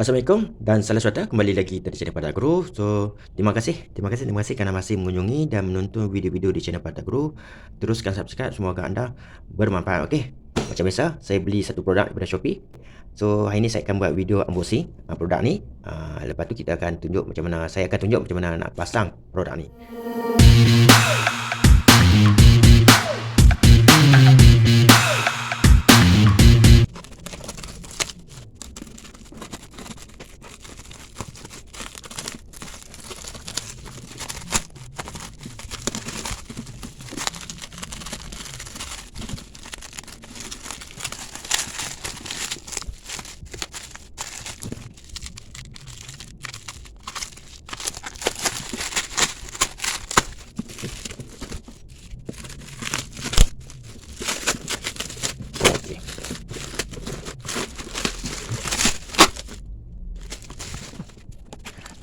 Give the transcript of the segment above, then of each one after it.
Assalamualaikum dan salam sejahtera kembali lagi di channel Pada Guru. So, terima kasih. Terima kasih terima kasih kerana masih mengunjungi dan menonton video-video di channel Pada Guru. Teruskan subscribe semoga anda bermanfaat. Okey. Macam biasa, saya beli satu produk daripada Shopee. So, hari ini saya akan buat video unboxing uh, produk ni. Uh, lepas tu kita akan tunjuk macam mana saya akan tunjuk macam mana nak pasang produk ni.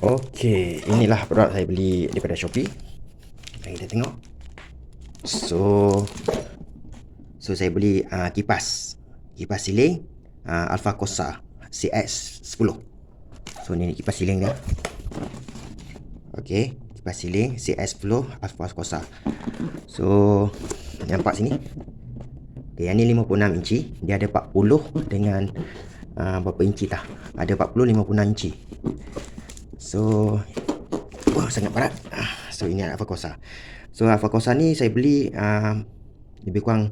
Okey, inilah produk saya beli daripada Shopee. Mari kita tengok. So So saya beli uh, kipas. Kipas siling uh, Alpha Corsa CX10. So ni kipas siling dia. Okey, kipas siling CX10 Alpha Corsa. So nampak sini. Okay, yang ni 56 inci. Dia ada 40 dengan uh, berapa inci tah? Ada 40 56 inci. So wah sangat berat. Ah, So ini Alpha Corsa. So Alpha Corsa ni saya beli uh, lebih kurang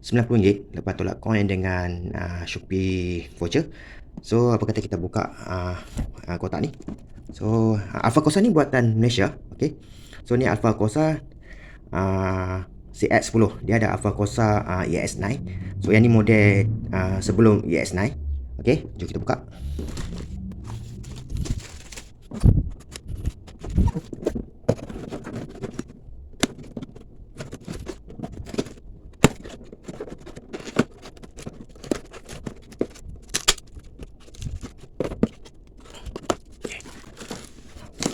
RM90 lepas tolak coin dengan uh, Shopee voucher. So apa kata kita buka uh, uh, kotak ni. So Alpha Corsa ni buatan Malaysia, okey. So ni Alpha Corsa uh, CX10. Dia ada Alpha Corsa uh, ES9. So yang ni model uh, sebelum ES9. Okey, jom kita buka.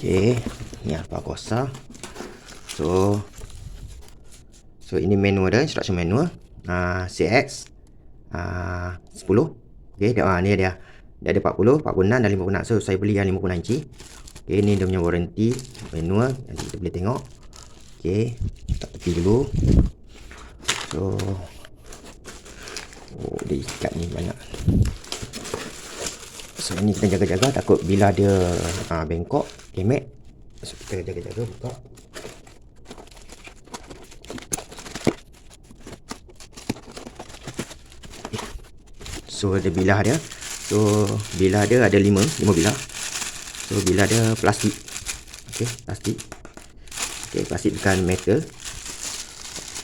Okey, ni Alpha Corsa. So So ini manual dia, instruction manual. Uh, CX uh, 10. Okey, dia uh, ni dia. Dia ada 40, 46 dan 56. So saya beli yang 56 inci. Okey, ni dia punya warranty manual. Nanti kita boleh tengok. Okey, tak tepi dulu. So Oh, dia ikat ni banyak. So ni kita jaga-jaga takut bila dia uh, bengkok, kemek. So kita jaga-jaga buka. So ada bilah dia. So bilah dia ada 5, 5 bilah. So bilah dia plastik. Okey, plastik. Okey, plastik bukan metal.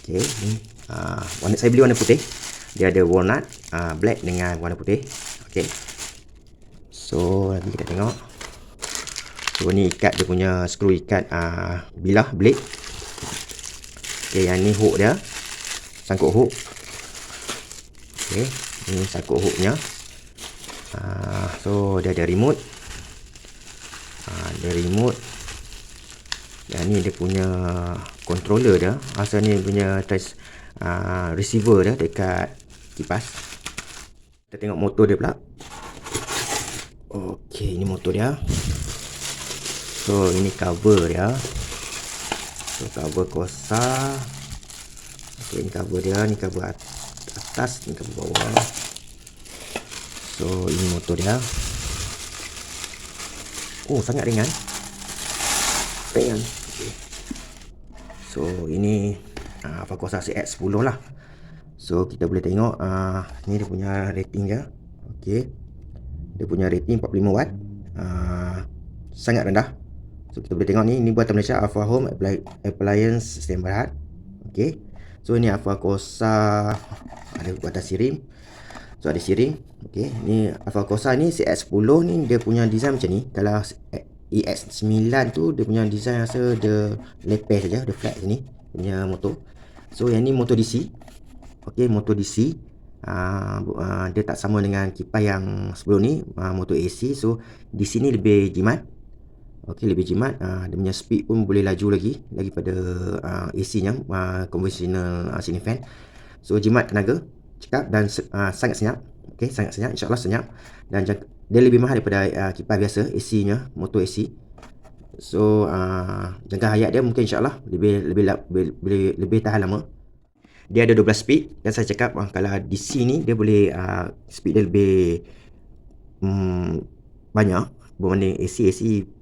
Okey, ni uh, warna saya beli warna putih. Dia ada walnut, uh, black dengan warna putih. Okey. So nanti kita tengok. So ni ikat dia punya skru ikat uh, bilah blade. Okey, yang ni hook dia. Sangkut hook. Okey, ni sangkut hooknya. Uh, so dia ada remote. Uh, ada remote. Yang ni dia punya controller dia. Asal ni punya trans uh, receiver dia dekat kipas. Kita tengok motor dia pula. Okey, ini motor dia. So, ini cover dia. So, cover Corsa. Okey, ini cover dia, ni cover atas, ni cover bawah. So, ini motor dia. Oh, sangat ringan. Ringan. Okay. So, ini uh, Corsa CX10 lah. So, kita boleh tengok uh, ni dia punya rating dia. Okey. Dia punya rating 45 watt. Uh, sangat rendah. So, kita boleh tengok ni. Ni buatan Malaysia Alpha Home Appliance Sistem Berat. Okey. So, ni Alpha Corsa ada buatan siring. So, ada siring. Okey. Ni Alpha Corsa ni CX10 ni dia punya design macam ni. Kalau EX9 tu dia punya design rasa dia lepeh saja, dia flat sini punya motor. So yang ni motor DC. Okey, motor DC. Uh, dia tak sama dengan kipas yang sebelum ni, uh, motor AC. So di sini lebih jimat. Okey, lebih jimat. Uh, dia punya speed pun boleh laju lagi daripada uh, AC-nya, uh, conventional uh, ceiling fan. So jimat tenaga, cekap dan uh, sangat senyap. Okey, sangat senyap. InsyaAllah senyap. Dan dia lebih mahal daripada uh, kipas biasa AC-nya, motor AC. So uh, jangka hayat dia mungkin insya-Allah lebih lebih lebih lebih, lebih tahan lama. Dia ada 12 speed dan saya cakap uh, kalau DC ni dia boleh uh, speed dia lebih um, banyak berbanding AC AC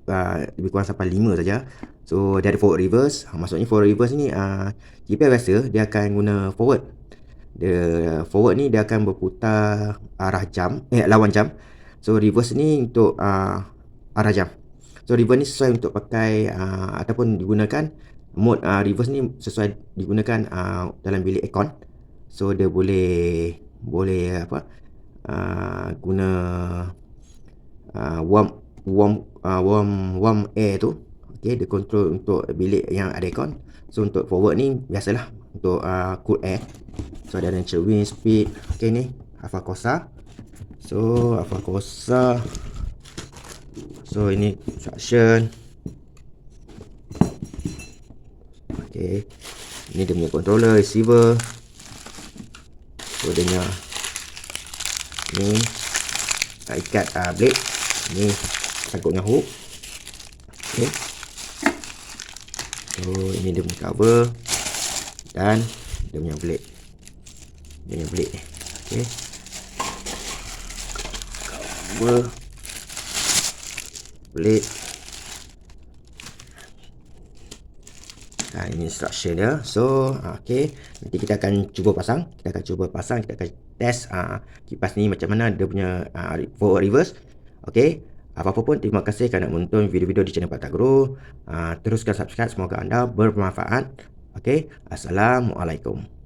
uh, lebih kurang sampai 5 saja. So dia ada forward reverse. Uh, maksudnya forward reverse ni uh, GPS biasa dia akan guna forward. Dia forward ni dia akan berputar arah jam eh lawan jam. So reverse ni untuk uh, arah jam. So reverse ni sesuai untuk pakai uh, ataupun digunakan mode uh, reverse ni sesuai digunakan uh, dalam bilik aircon. So dia boleh boleh apa uh, guna uh, warm warm uh, warm warm air tu. Okey, dia control untuk bilik yang ada aircon. So untuk forward ni biasalah untuk uh, cool air. So ada natural wind speed. Okey ni Alpha Corsa. So Alpha Corsa So ini instruction. Okay. Ini dia punya controller, receiver. So dia punya ni tak ikat uh, blade. Ni sangkutnya hook. Okay. So ini dia punya cover dan dia punya blade. Dia punya blade ni. Okay. Cover blade ha, ini instruction dia. So ok nanti kita akan cuba pasang. Kita akan cuba pasang. Kita akan test uh, kipas ni macam mana dia punya uh, forward reverse. Ok apa-apa pun terima kasih kerana menonton video-video di channel Pak Tagro uh, teruskan subscribe. Semoga anda bermanfaat. Ok Assalamualaikum